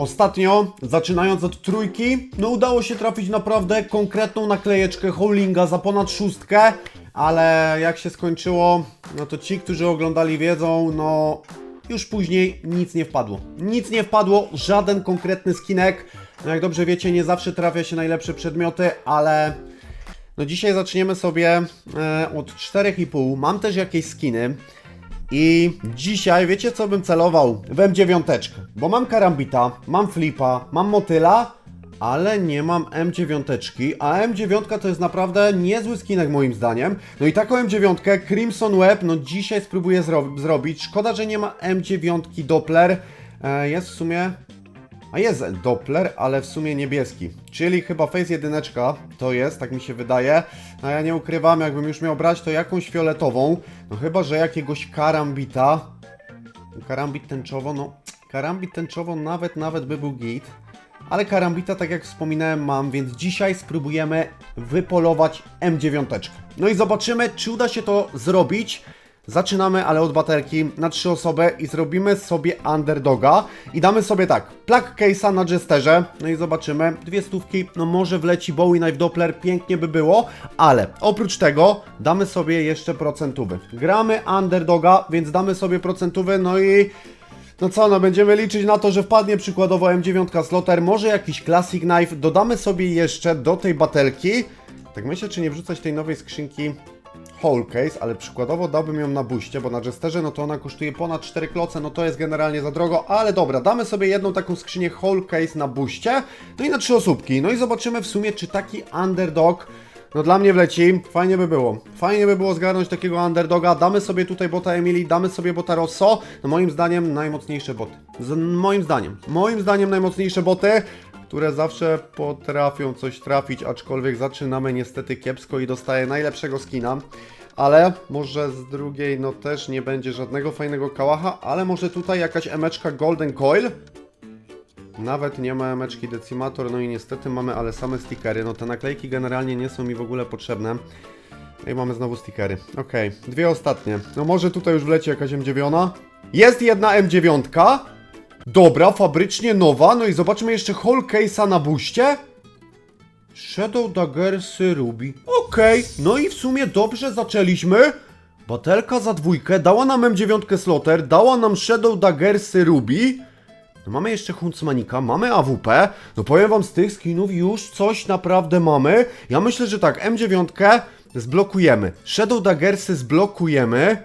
Ostatnio, zaczynając od trójki, no udało się trafić naprawdę konkretną naklejeczkę Howlinga za ponad szóstkę, ale jak się skończyło, no to ci, którzy oglądali wiedzą, no już później nic nie wpadło. Nic nie wpadło, żaden konkretny skinek. No jak dobrze wiecie, nie zawsze trafia się najlepsze przedmioty, ale no dzisiaj zaczniemy sobie e, od 4,5. Mam też jakieś skiny. I dzisiaj wiecie co bym celował? W M9, bo mam karambita, mam flipa, mam motyla, ale nie mam M9, a M9 to jest naprawdę niezły skinek moim zdaniem. No i taką M9 Crimson Web no dzisiaj spróbuję zro zrobić. Szkoda, że nie ma M9 Doppler. E, jest w sumie a jest Doppler, ale w sumie niebieski. Czyli chyba Face jedyneczka to jest, tak mi się wydaje. A ja nie ukrywam, jakbym już miał brać, to jakąś fioletową. No chyba, że jakiegoś karambita. Karambit tęczowo, no karambit tęczowo nawet, nawet by był git. Ale karambita, tak jak wspominałem, mam, więc dzisiaj spróbujemy wypolować M9. No i zobaczymy, czy uda się to zrobić. Zaczynamy, ale od baterki na trzy osoby i zrobimy sobie underdoga. I damy sobie tak, plug case'a na jesterze, no i zobaczymy, dwie stówki, no może wleci Bowie Knife Doppler, pięknie by było, ale oprócz tego damy sobie jeszcze procentówy. Gramy underdoga, więc damy sobie procentówy, no i no co, no będziemy liczyć na to, że wpadnie przykładowo M9 Slotter, może jakiś Classic Knife, dodamy sobie jeszcze do tej batelki, tak myślę, czy nie wrzucać tej nowej skrzynki whole case, ale przykładowo dałbym ją na buście, bo na Jesterze no to ona kosztuje ponad 4 kloce, no to jest generalnie za drogo, ale dobra, damy sobie jedną taką skrzynię whole case na buście, no i na trzy osóbki, no i zobaczymy w sumie, czy taki underdog no dla mnie wleci, fajnie by było. Fajnie by było zgarnąć takiego underdoga. Damy sobie tutaj bota Emily, damy sobie bota Rosso. No moim zdaniem najmocniejsze boty. Z, moim zdaniem. Moim zdaniem najmocniejsze boty, które zawsze potrafią coś trafić, aczkolwiek zaczynamy niestety kiepsko i dostaję najlepszego skina. Ale może z drugiej no też nie będzie żadnego fajnego kałacha, ale może tutaj jakaś emeczka Golden Coil? Nawet nie ma emeczki Decimator, no i niestety mamy ale same stickery. No te naklejki generalnie nie są mi w ogóle potrzebne. No I mamy znowu stickery. Okej, dwie ostatnie. No może tutaj już wleci jakaś M9. Jest jedna M9. Dobra, fabrycznie nowa. No i zobaczmy jeszcze whole case'a na buście. Shadow Daggersy Ruby. Okej, no i w sumie dobrze zaczęliśmy. Batelka za dwójkę, dała nam M9 Slotter, dała nam Shadow Daggersy Ruby. No mamy jeszcze Huntsmanika, mamy AWP. No powiem wam, z tych skinów już coś naprawdę mamy. Ja myślę, że tak, M9 zblokujemy. Shadow Daggersy zblokujemy.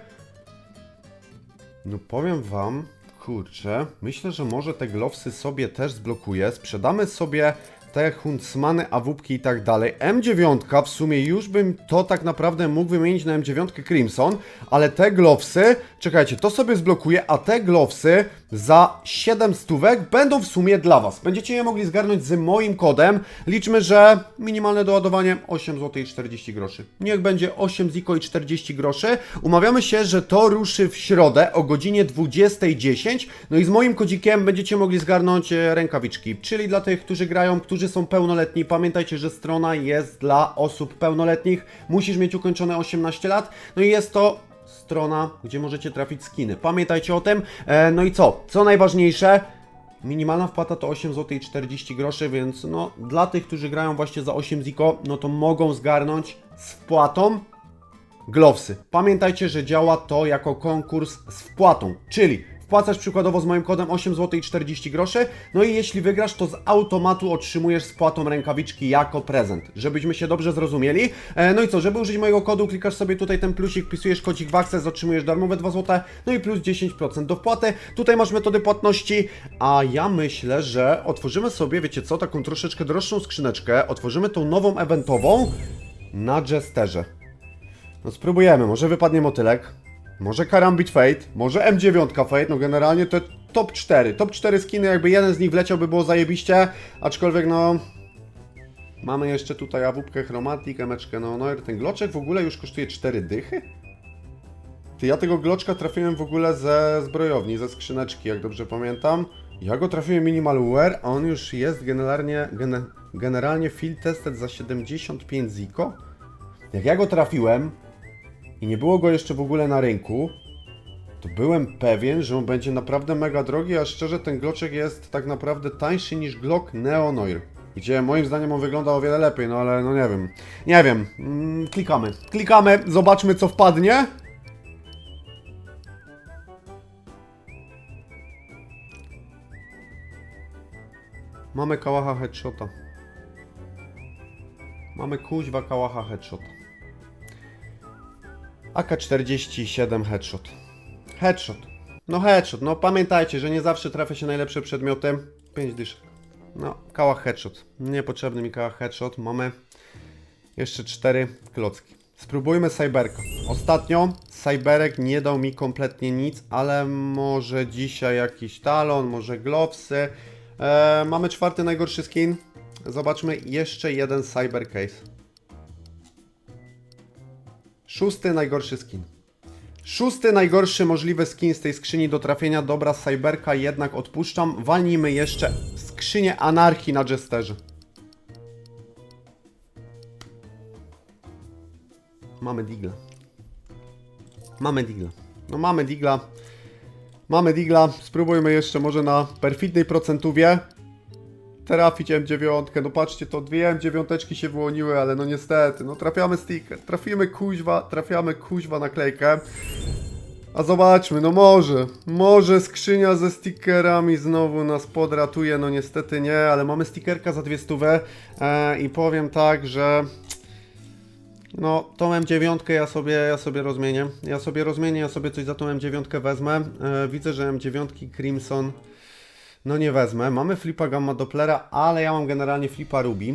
No powiem wam, kurczę, myślę, że może te glowsy sobie też zblokuję. Sprzedamy sobie te Huntsmany, AWPki i tak dalej. M9 w sumie już bym to tak naprawdę mógł wymienić na M9 Crimson, ale te glowsy, czekajcie, to sobie zblokuję, a te glowsy za 7 stówek będą w sumie dla Was. Będziecie je mogli zgarnąć z moim kodem. Liczmy, że minimalne doładowanie 8 zł i 40 groszy. Niech będzie 8 ziko i 40 groszy. Umawiamy się, że to ruszy w środę o godzinie 20.10. No i z moim kodzikiem będziecie mogli zgarnąć e, rękawiczki. Czyli dla tych, którzy grają, którzy są pełnoletni. Pamiętajcie, że strona jest dla osób pełnoletnich. Musisz mieć ukończone 18 lat. No i jest to strona, gdzie możecie trafić skiny. Pamiętajcie o tym. E, no i co? Co najważniejsze? Minimalna wpłata to 8 zł i 40 groszy, więc no dla tych, którzy grają właśnie za 8 ziko, no to mogą zgarnąć z wpłatą Glowsy. Pamiętajcie, że działa to jako konkurs z wpłatą, czyli wpłacasz przykładowo z moim kodem 8 zł i 40 groszy, no i jeśli wygrasz, to z automatu otrzymujesz z płatą rękawiczki jako prezent, żebyśmy się dobrze zrozumieli. E, no i co, żeby użyć mojego kodu, klikasz sobie tutaj ten plusik, wpisujesz kodzik w Access, otrzymujesz darmowe 2 zł, no i plus 10% do wpłaty. Tutaj masz metody płatności, a ja myślę, że otworzymy sobie, wiecie co, taką troszeczkę droższą skrzyneczkę, otworzymy tą nową eventową na Jesterze. No spróbujemy, może wypadnie motylek, może Karambit Fate, może M9 Fate, no generalnie to top 4. Top 4 skiny, jakby jeden z nich wleciał by było zajebiście, aczkolwiek no... Mamy jeszcze tutaj awupkę Chromatic, emeczkę no, no ten gloczek w ogóle już kosztuje 4 dychy? Ty, ja tego gloczka trafiłem w ogóle ze zbrojowni, ze skrzyneczki, jak dobrze pamiętam. Ja go trafiłem minimal wear, a on już jest generalnie, gene, generalnie field tested za 75 ziko. Jak ja go trafiłem i nie było go jeszcze w ogóle na rynku, to byłem pewien, że on będzie naprawdę mega drogi, a szczerze ten gloczek jest tak naprawdę tańszy niż Glock Neo Noir. Gdzie moim zdaniem on wygląda o wiele lepiej, no ale no nie wiem. Nie wiem. Mm, klikamy. Klikamy, zobaczmy co wpadnie. Mamy kałacha headshota. Mamy kuźwa kałacha headshot. AK-47 headshot. Headshot. No headshot. No pamiętajcie, że nie zawsze trafia się najlepsze przedmioty. 5 dyszek. No, kałach headshot. Niepotrzebny mi kałach headshot. Mamy jeszcze 4 klocki. Spróbujmy Cyberka. Ostatnio Cyberek nie dał mi kompletnie nic, ale może dzisiaj jakiś talon, może glowsy. E, mamy czwarty najgorszy skin. Zobaczmy jeszcze jeden Cyber Case. Szósty najgorszy skin. Szósty najgorszy możliwy skin z tej skrzyni do trafienia. Dobra, Cyberka jednak odpuszczam. Walnijmy jeszcze skrzynię anarchii na Jesterze. Mamy Digla. Mamy Digla. No mamy Digla. Mamy Digla. Spróbujmy jeszcze może na perfidnej procentówie trafić M9. No patrzcie, to dwie M9 się wyłoniły, ale no niestety, no trafiamy sticker. Trafimy kuźwa, trafiamy kuźwa naklejkę. A zobaczmy, no może, może skrzynia ze stickerami znowu nas podratuje, no niestety nie, ale mamy stickerka za dwie stówę e, i powiem tak, że no, tą M9 ja sobie, ja sobie rozmienię. Ja sobie rozmienię, ja sobie coś za tą M9 wezmę. E, widzę, że M9 Crimson no nie wezmę. Mamy flipa Gamma Dopplera, ale ja mam generalnie flipa Ruby.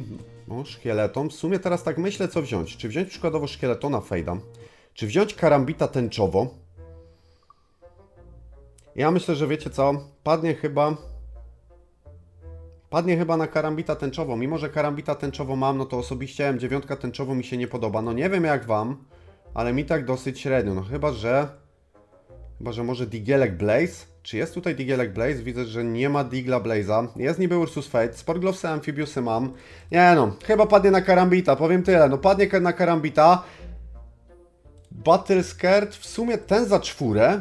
O, szkieleton. W sumie teraz tak myślę, co wziąć. Czy wziąć przykładowo szkieletona Fejda? Czy wziąć karambita tęczowo? Ja myślę, że wiecie co? Padnie chyba... Padnie chyba na karambita tęczowo. Mimo, że karambita tęczowo mam, no to osobiście M9 tęczowo mi się nie podoba. No nie wiem jak wam, ale mi tak dosyć średnio. No chyba, że... Chyba, że może Digielek Blaze? Czy jest tutaj Digielek Blaze? Widzę, że nie ma Digla Blaze'a. Jest niby Ursus Fate. Sportglowsy Amphibiusy mam. Nie no, chyba padnie na Karambita, powiem tyle. No padnie na Karambita. Battle Skirt, w sumie ten za czwórę.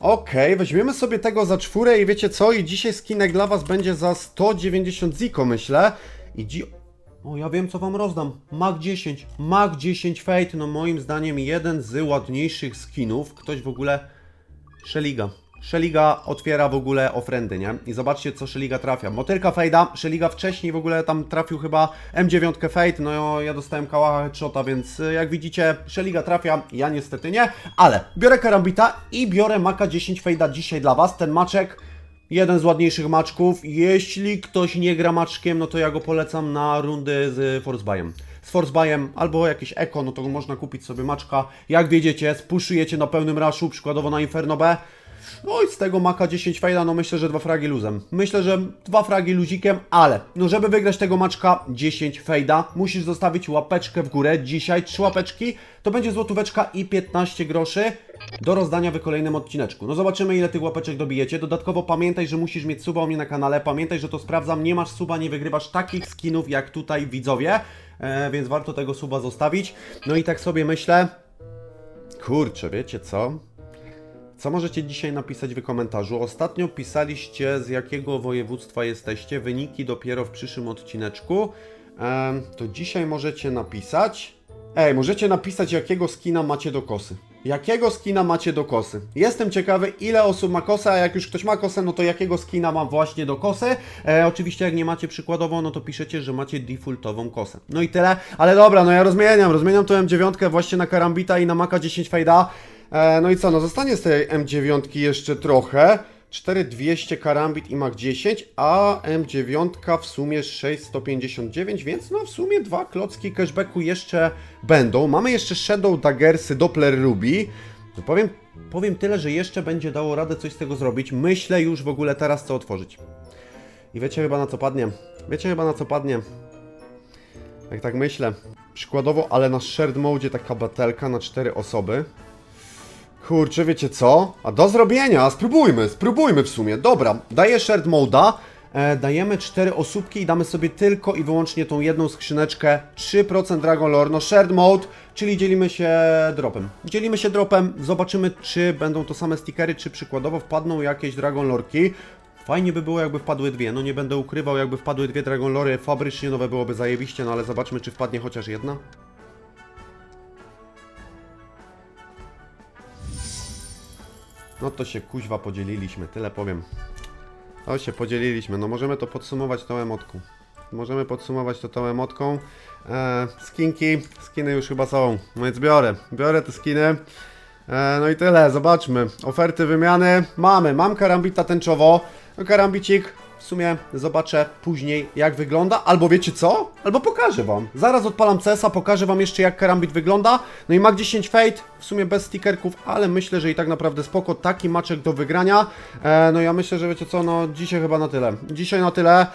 Okej, weźmiemy sobie tego za czwórę i wiecie co? I dzisiaj skinek dla was będzie za 190 ziko, myślę. I dzi... O, ja wiem co wam rozdam. Mag 10. Mag 10 Fate, no moim zdaniem jeden z ładniejszych skinów. Ktoś w ogóle... Szeliga. Szeliga otwiera w ogóle ofrendy, nie? I zobaczcie, co Szeliga trafia. Motylka Fejda, Szeliga wcześniej w ogóle tam trafił chyba M9 Fade, no ja dostałem kałacha headshota, więc y, jak widzicie, Szeliga trafia, ja niestety nie, ale biorę Karambita i biorę Maka 10 Fejda dzisiaj dla Was, ten maczek Jeden z ładniejszych maczków. Jeśli ktoś nie gra maczkiem, no to ja go polecam na rundy z Forcebayem. Z Forcebayem albo jakieś eko, no to można kupić sobie maczka. Jak wiedziecie, spuszujecie na pełnym raszu, przykładowo na Inferno B. No i z tego maka 10 fejla, no myślę, że dwa fragi luzem. Myślę, że dwa fragi luzikiem, ale no żeby wygrać tego maczka 10 fejda, musisz zostawić łapeczkę w górę. Dzisiaj trzy łapeczki, to będzie złotóweczka i 15 groszy do rozdania w kolejnym odcineczku. No zobaczymy ile tych łapeczek dobijecie. Dodatkowo pamiętaj, że musisz mieć suba u mnie na kanale. Pamiętaj, że to sprawdzam. Nie masz suba, nie wygrywasz takich skinów jak tutaj widzowie. E, więc warto tego suba zostawić. No i tak sobie myślę. Kurczę, wiecie co? Co możecie dzisiaj napisać w komentarzu? Ostatnio pisaliście z jakiego województwa jesteście. Wyniki dopiero w przyszłym odcineczku. Em, to dzisiaj możecie napisać. Ej, możecie napisać jakiego skina macie do kosy. Jakiego skina macie do kosy? Jestem ciekawy, ile osób ma kosę, a jak już ktoś ma kosę, no to jakiego skina ma właśnie do kosy. E, oczywiście, jak nie macie przykładowo, no to piszecie, że macie defaultową kosę. No i tyle, ale dobra, no ja rozmieniam, rozmieniam tą M9 właśnie na Karambita i na Maka 10 Fejda. E, no i co, no zostanie z tej M9 jeszcze trochę. 4200 Karambit i Mac 10, a M9 w sumie 6159, więc no w sumie dwa klocki cashbacku jeszcze będą. Mamy jeszcze Shadow Daggersy Doppler Ruby. No powiem, powiem tyle, że jeszcze będzie dało radę coś z tego zrobić. Myślę już w ogóle teraz co otworzyć. I wiecie chyba na co padnie? Wiecie chyba na co padnie? Jak tak myślę. Przykładowo, ale na shared mode taka batelka na 4 osoby. Kurczę, wiecie co? A do zrobienia, spróbujmy, spróbujmy w sumie. Dobra, daję shared moda. e, dajemy cztery osóbki i damy sobie tylko i wyłącznie tą jedną skrzyneczkę 3% Dragon Lore, no shared mode, czyli dzielimy się dropem. Dzielimy się dropem, zobaczymy czy będą to same stickery, czy przykładowo wpadną jakieś Dragon Lorki. Fajnie by było, jakby wpadły dwie. No nie będę ukrywał, jakby wpadły dwie Dragon Lory fabrycznie nowe byłoby zajebiście, no ale zobaczmy, czy wpadnie chociaż jedna. No to się kuźwa podzieliliśmy, tyle powiem. To się podzieliliśmy, no możemy to podsumować tą emotką. Możemy podsumować to tą emotką. E, skinki, skiny już chyba są, no więc biorę, biorę te skiny. E, no i tyle, zobaczmy. Oferty wymiany mamy. Mam karambita tęczowo. No karambicik w sumie zobaczę później jak wygląda. Albo wiecie co? Albo pokażę wam. Zaraz odpalam CS-a, pokażę wam jeszcze jak karambit wygląda. No i Mag 10 Fate, w sumie bez stickerków, ale myślę, że i tak naprawdę spoko. Taki maczek do wygrania. E, no ja myślę, że wiecie co, no dzisiaj chyba na tyle. Dzisiaj na tyle.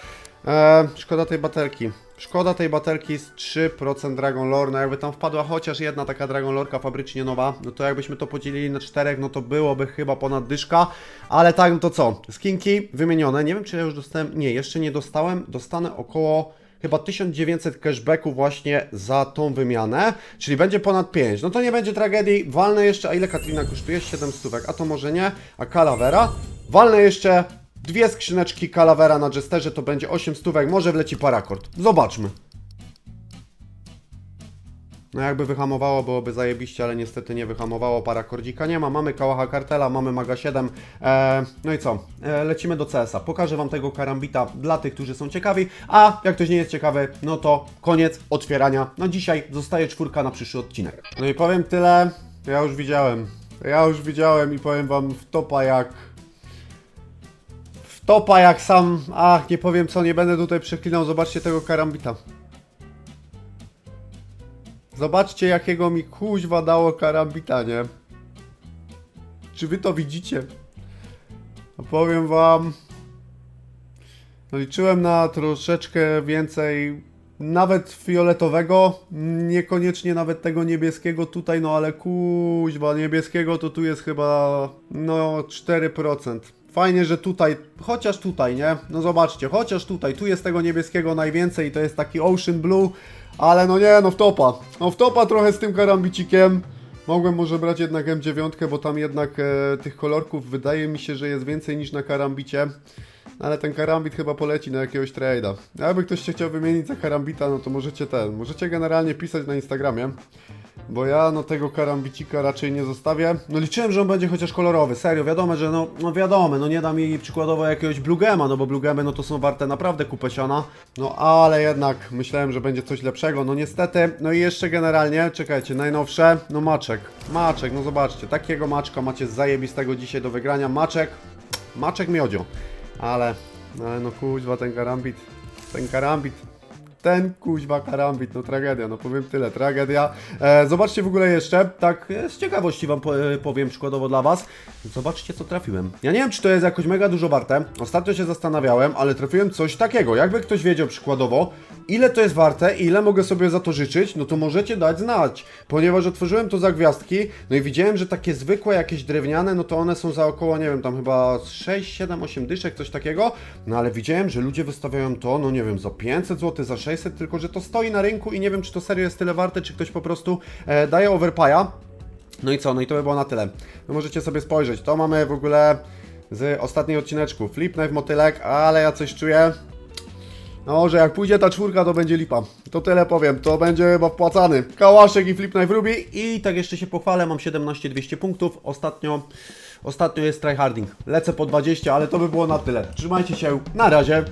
E, szkoda tej baterki. Szkoda tej baterki z 3% Dragon Lore. No jakby tam wpadła chociaż jedna taka Dragon Lorka fabrycznie nowa, no to jakbyśmy to podzielili na czterech, no to byłoby chyba ponad dyszka. Ale tak, no to co? Skinki wymienione. Nie wiem, czy ja już dostałem. Nie, jeszcze nie dostałem. Dostanę około chyba 1900 cashbacku właśnie za tą wymianę, czyli będzie ponad 5. No to nie będzie tragedii. Walnę jeszcze, a ile Katrina kosztuje? 7 stówek, a to może nie. A Calavera? Walnę jeszcze dwie skrzyneczki Calavera na Jesterze, to będzie 8 stówek, może wleci parakord. Zobaczmy. No jakby wyhamowało, byłoby zajebiście, ale niestety nie wyhamowało, parakordzika nie ma, mamy Kałacha Kartela, mamy Maga 7, e, no i co, e, lecimy do CS-a, pokażę Wam tego karambita dla tych, którzy są ciekawi, a jak ktoś nie jest ciekawy, no to koniec otwierania, no dzisiaj zostaje czwórka na przyszły odcinek. No i powiem tyle, ja już widziałem, ja już widziałem i powiem Wam w topa jak topa jak sam, ach nie powiem co, nie będę tutaj przeklinał, zobaczcie tego karambita. Zobaczcie jakiego mi kuźwa dało karambita, nie? Czy wy to widzicie? No powiem wam... No liczyłem na troszeczkę więcej nawet fioletowego, niekoniecznie nawet tego niebieskiego tutaj, no ale kuźwa, niebieskiego to tu jest chyba no 4%. Fajnie, że tutaj, chociaż tutaj, nie? No zobaczcie, chociaż tutaj, tu jest tego niebieskiego najwięcej, to jest taki Ocean Blue, ale no nie, no w topa. No w topa trochę z tym karambicikiem. Mogłem może brać jednak M9, bo tam jednak e, tych kolorków wydaje mi się, że jest więcej niż na karambicie. Ale ten karambit chyba poleci na jakiegoś trade'a. Jakby ktoś się chciał wymienić za karambita, no to możecie ten, możecie generalnie pisać na Instagramie. Bo ja no tego karambicika raczej nie zostawię. No liczyłem, że on będzie chociaż kolorowy, serio, wiadomo, że no, no wiadomo, no nie da mi przykładowo jakiegoś Blugema, no bo Blugemy no to są warte naprawdę kupę siana. No ale jednak myślałem, że będzie coś lepszego, no niestety. No i jeszcze generalnie, czekajcie, najnowsze, no Maczek. Maczek, no zobaczcie, takiego Maczka macie zajebistego dzisiaj do wygrania. Maczek, Maczek miodzio. Ale, ale no kuźwa ten karambit, ten karambit ten kuźwa karambit, no tragedia, no powiem tyle, tragedia. E, zobaczcie w ogóle jeszcze, tak e, z ciekawości wam e, powiem przykładowo dla was. Zobaczcie co trafiłem. Ja nie wiem czy to jest jakoś mega dużo warte, ostatnio się zastanawiałem, ale trafiłem coś takiego. Jakby ktoś wiedział przykładowo, ile to jest warte i ile mogę sobie za to życzyć, no to możecie dać znać. Ponieważ otworzyłem to za gwiazdki, no i widziałem, że takie zwykłe jakieś drewniane, no to one są za około, nie wiem, tam chyba 6, 7, 8 dyszek, coś takiego. No ale widziałem, że ludzie wystawiają to, no nie wiem, za 500 zł, za 600, tylko że to stoi na rynku i nie wiem, czy to serio jest tyle warte, czy ktoś po prostu e, daje overpaya. No i co? No i to by było na tyle. No możecie sobie spojrzeć. To mamy w ogóle z ostatniej odcineczku. Flip Knife Motylek, ale ja coś czuję. No, że jak pójdzie ta czwórka, to będzie lipa. To tyle powiem, to będzie chyba wpłacany. Kałaszek i Flip Knife Ruby. I tak jeszcze się pochwalę, mam 17-200 punktów. Ostatnio, ostatnio jest tryharding. Lecę po 20, ale to by było na tyle. Trzymajcie się, na razie.